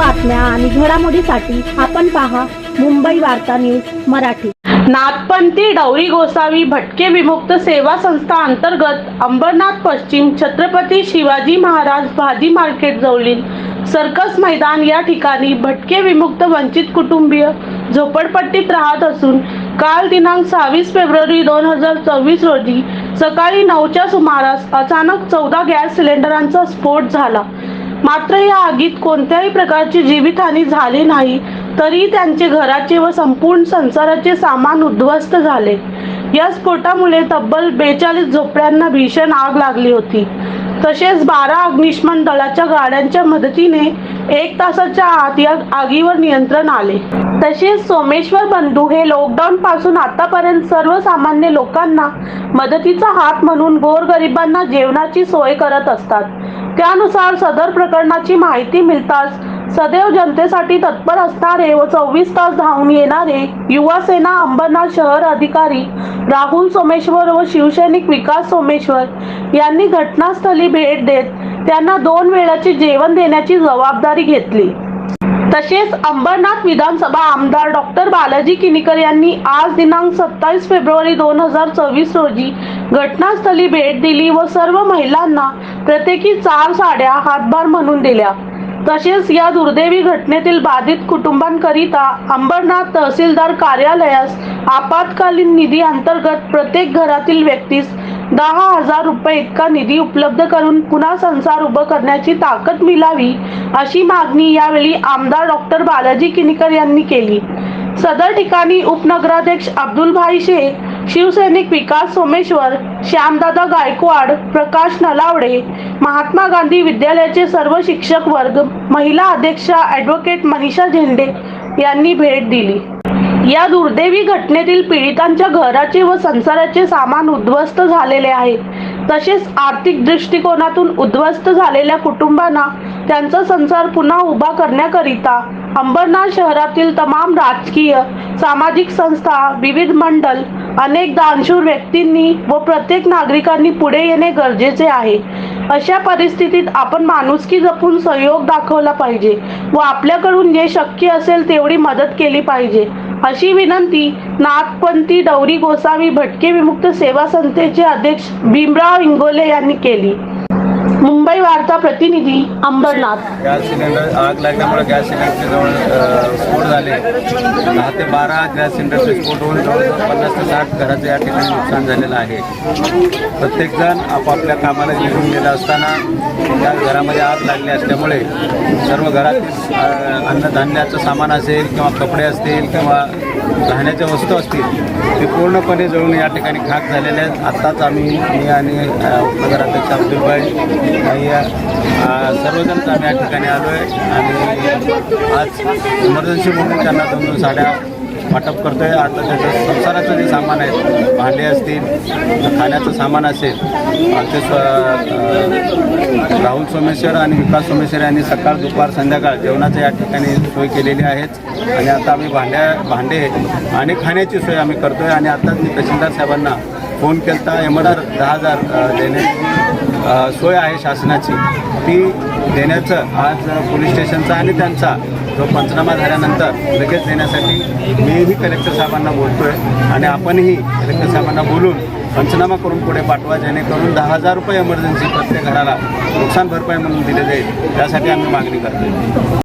बातम्या आणि घडामोडीसाठी आपण पहा मुंबई वार्ता न्यूज मराठी. नाथपंथी डौरी गोसावी भटके विमुक्त सेवा संस्था अंतर्गत अंबरनाथ पश्चिम छत्रपती शिवाजी महाराज भाजी मार्केट जवळील सर्कस मैदान या ठिकाणी भटके विमुक्त वंचित कुटुंबीय झोपडपट्टीत राहत असून काल दिनांक सव्वीस फेब्रुवारी दोन हजार चोवीस रोजी सकाळी नऊच्या सुमारास अचानक चौदा गॅस सिलेंडरांचा स्फोट झाला. मात्र या आगीत कोणत्याही प्रकारची जीवितहानी झाली नाही तरी त्यांचे घराचे व संपूर्ण संसाराचे सामान उद्ध्वस्त झाले. या स्फोटामुळे तब्बल बेचाळीस झोपड्यांना भीषण आग लागली होती. तसेच बारा अग्निशमन दलाच्या गाड्यांच्या मदतीने एक तासाच्या आत या आगीवर नियंत्रण आले. तसेच सोमेश्वर बंधू हे लॉकडाऊन पासून आतापर्यंत सर्वसामान्य लोकांना मदतीचा हात म्हणून गोरगरिबांना जेवणाची सोय करत असतात. त्यानुसार सदर प्रकरणाची माहिती मिळताच सदैव जनतेसाठी तत्पर असणारे व चोवीस तास धावून येणारे युवासेना अंबरनाथ शहर अधिकारी राहुल सोमेश्वर व शिवसैनिक विकास सोमेश्वर यांनी घटनास्थळी भेट देत त्यांना दोन वेळाचे जेवण देण्याची जबाबदारी घेतली. तसेच अंबरनाथ विधानसभा आमदार डॉक्टर बालाजी किनीकर यांनी आज दिनांक सत्तावीस फेब्रुवारी दोन हजार चोवीस रोजी घटनास्थळी भेट दिली व सर्व महिलांना प्रत्येकी चार साड्या हातभार म्हणून दिल्या. तसेच या दुर्दैवी घटनेतील बाधित कुटुंबांकरिता अंबरनाथ तहसीलदार कार्यालयास आपत्कालीन निधी अंतर्गत प्रत्येक घरातील व्यक्तीस दहा हजार रुपये इतका निधी उपलब्ध करून पुन्हा संसार उभं करण्याची ताकद मिळावी अशी मागणी यावेळी आमदार डॉक्टर बालाजी किनीकर यांनी केली. सदर ठिकाणी उपनगराध्यक्ष अब्दुलभाई शेख शिवसैनिक विकास सोमेश्वर श्यामदादा गायकवाड प्रकाश नलावडे महात्मा गांधी विद्यालयाचे सर्व शिक्षक वर्ग महिला अध्यक्षा ॲडव्होकेट मनीषा झेंडे यांनी भेट दिली. या दुर्दैवी घटनेतील पीडितांच्या घराचे व संसाराचे सामान उद्ध्वस्त झालेले आहे. तसेच आर्थिक दृष्टिकोनातून उद्ध्वस्त झालेल्या कुटुंबांना त्यांचा संसार पुन्हा उभा करण्याकरिता अंबरनाथ शहरातील तमाम राजकीय सामाजिक संस्था विविध मंडल अनेक दानशूर व्यक्तींनी व प्रत्येक नागरिकांनी पुढे येणे गरजेचे आहे. अशा परिस्थितीत आपण माणुसकी जपून सहयोग दाखवला पाहिजे व आपल्याकडून जे शक्य असेल तेवढी मदत केली पाहिजे. अशी विनंती नागपंथी डौरी गोसावी भटके विमुक्त सेवा संस्थेचे अध्यक्ष भीमराव इंगोले यांनी केली. मुंबई वार्ता प्रतिनिधी अंबरनाथ. गॅस सिलेंडर आग लागल्यामुळे गॅस सिलेंडरचे जवळ स्फोट झाले. दहा ते बारा गॅस सिलेंडरचे स्फोट होऊन जवळजवळ पन्नास ते साठ घराचं या ठिकाणी नुकसान झालेलं आहे. प्रत्येकजण आपापल्या कामाला निघून गेला असताना त्या घरामध्ये आग लागली असल्यामुळे सर्व घरातील अन्नधान्याचं सामान असेल किंवा कपडे असतील किंवा राहण्याच्या वस्तू असतील ते पूर्णपणे जळून या ठिकाणी खाक झालेले आहेत. आत्ताच आम्ही मी आणि उपनगराध्यक्ष अब्दुलभाई काही सर्वजण आम्ही या ठिकाणी आलो आहे आणि आज इमर्जन्सी म्हणून त्यांना दोन दोन साड्या वाटप करतो आहे आता त्याचं संसाराचं जे सामान आहे भांडे असतील खाण्याचं सामान असेल आमचे स्व राहुल सोमेश्वर आणि विकास सोमेश्वर यांनी सकाळ दुपार संध्याकाळ जेवणाचं या ठिकाणी सोय केलेली आहेच. आणि आता आम्ही भांड्या भांडे आणि खाण्याची सोय आम्ही करतो आहे आणि आताच मी तहसीलदार साहेबांना फोन केला एमदार दहा हजार देण्याची सोय आहे शासनाची. ती देण्याचं आज पोलीस स्टेशनचा आणि त्यांचा जो पंचनामा झाल्यानंतर लगेच देण्यासाठी मीही कलेक्टर साहेबांना बोलतो आहे आणि आपणही कलेक्टर साहेबांना बोलून पंचनामा करून पुढे पाठवा जेणेकरून दहा हजार रुपये एमर्जन्सी प्रत्येक घराला नुकसान भरपाई म्हणून दिले जाईल. त्यासाठी आम्ही मागणी करतो